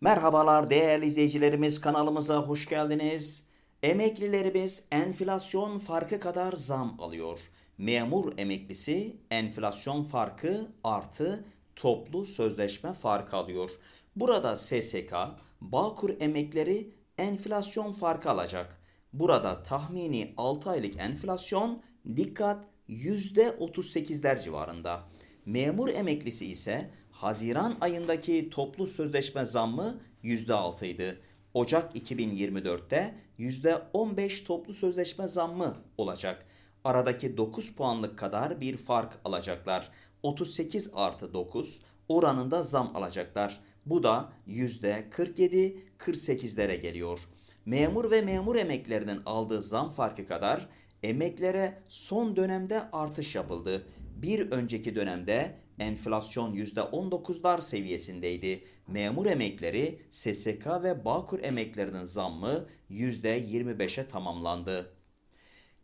Merhabalar değerli izleyicilerimiz kanalımıza hoş geldiniz. Emeklilerimiz enflasyon farkı kadar zam alıyor. Memur emeklisi enflasyon farkı artı toplu sözleşme farkı alıyor. Burada SSK, Bağkur emekleri enflasyon farkı alacak. Burada tahmini 6 aylık enflasyon dikkat %38'ler civarında. Memur emeklisi ise Haziran ayındaki toplu sözleşme zammı %6 idi. Ocak 2024'te %15 toplu sözleşme zammı olacak. Aradaki 9 puanlık kadar bir fark alacaklar. 38 artı 9 oranında zam alacaklar. Bu da %47-48'lere geliyor. Memur ve memur emeklerinin aldığı zam farkı kadar emeklere son dönemde artış yapıldı. Bir önceki dönemde enflasyon %19'lar seviyesindeydi. Memur emekleri, SSK ve Bağkur emeklerinin zammı %25'e tamamlandı.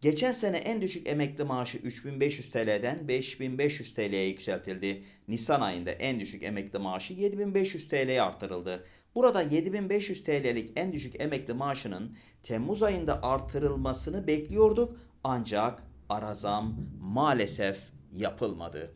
Geçen sene en düşük emekli maaşı 3500 TL'den 5500 TL'ye yükseltildi. Nisan ayında en düşük emekli maaşı 7500 TL'ye artırıldı. Burada 7500 TL'lik en düşük emekli maaşının Temmuz ayında artırılmasını bekliyorduk ancak ara zam maalesef yapılmadı.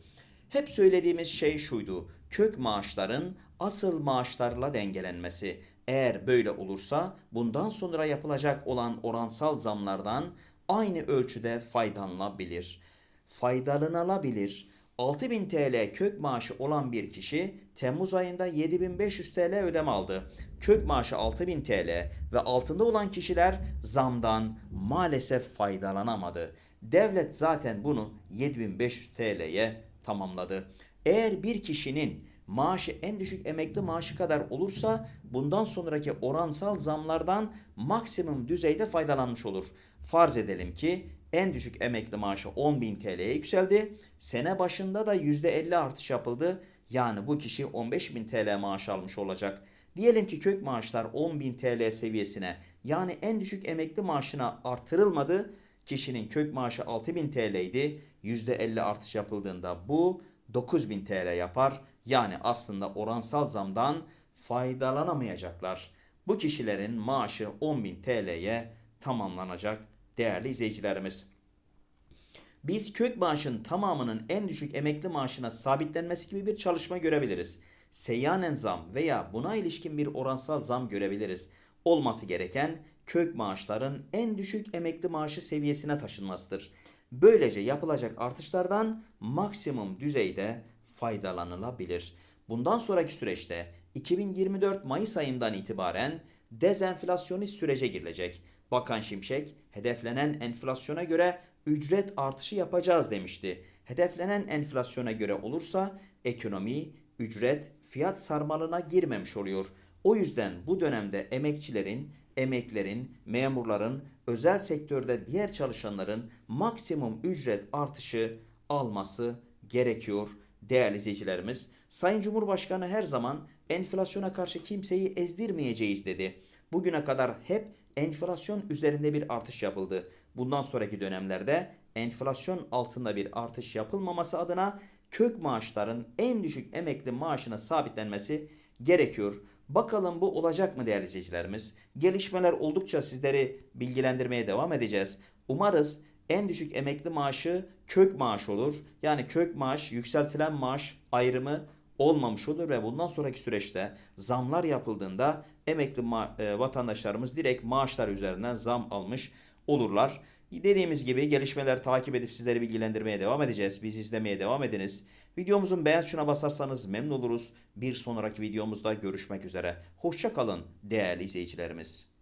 Hep söylediğimiz şey şuydu. Kök maaşların asıl maaşlarla dengelenmesi. Eğer böyle olursa bundan sonra yapılacak olan oransal zamlardan aynı ölçüde faydalanabilir. Faydalanılabilir. 6000 TL kök maaşı olan bir kişi Temmuz ayında 7500 TL ödeme aldı. Kök maaşı 6000 TL ve altında olan kişiler zamdan maalesef faydalanamadı. Devlet zaten bunu 7500 TL'ye tamamladı. Eğer bir kişinin maaşı en düşük emekli maaşı kadar olursa bundan sonraki oransal zamlardan maksimum düzeyde faydalanmış olur. Farz edelim ki en düşük emekli maaşı 10.000 TL'ye yükseldi. Sene başında da %50 artış yapıldı. Yani bu kişi 15.000 TL maaş almış olacak. Diyelim ki kök maaşlar 10.000 TL seviyesine yani en düşük emekli maaşına artırılmadı. Kişinin kök maaşı 6000 TL idi. %50 artış yapıldığında bu 9000 TL yapar. Yani aslında oransal zamdan faydalanamayacaklar. Bu kişilerin maaşı 10.000 TL'ye tamamlanacak değerli izleyicilerimiz. Biz kök maaşın tamamının en düşük emekli maaşına sabitlenmesi gibi bir çalışma görebiliriz. Seyyanen zam veya buna ilişkin bir oransal zam görebiliriz. Olması gereken kök maaşların en düşük emekli maaşı seviyesine taşınmasıdır. Böylece yapılacak artışlardan maksimum düzeyde faydalanılabilir. Bundan sonraki süreçte 2024 Mayıs ayından itibaren dezenflasyonist sürece girilecek. Bakan Şimşek hedeflenen enflasyona göre ücret artışı yapacağız demişti. Hedeflenen enflasyona göre olursa ekonomi, ücret, fiyat sarmalına girmemiş oluyor. O yüzden bu dönemde emekçilerin, emeklerin, memurların, özel sektörde diğer çalışanların maksimum ücret artışı alması gerekiyor değerli izleyicilerimiz. Sayın Cumhurbaşkanı her zaman enflasyona karşı kimseyi ezdirmeyeceğiz dedi. Bugüne kadar hep enflasyon üzerinde bir artış yapıldı. Bundan sonraki dönemlerde enflasyon altında bir artış yapılmaması adına kök maaşların en düşük emekli maaşına sabitlenmesi gerekiyor. Bakalım bu olacak mı değerli izleyicilerimiz? Gelişmeler oldukça sizleri bilgilendirmeye devam edeceğiz. Umarız en düşük emekli maaşı kök maaş olur. Yani kök maaş, yükseltilen maaş ayrımı olmamış olur ve bundan sonraki süreçte zamlar yapıldığında emekli e, vatandaşlarımız direkt maaşlar üzerinden zam almış olurlar. Dediğimiz gibi gelişmeler takip edip sizleri bilgilendirmeye devam edeceğiz. Bizi izlemeye devam ediniz. Videomuzun beğen tuşuna basarsanız memnun oluruz. Bir sonraki videomuzda görüşmek üzere. Hoşça kalın değerli izleyicilerimiz.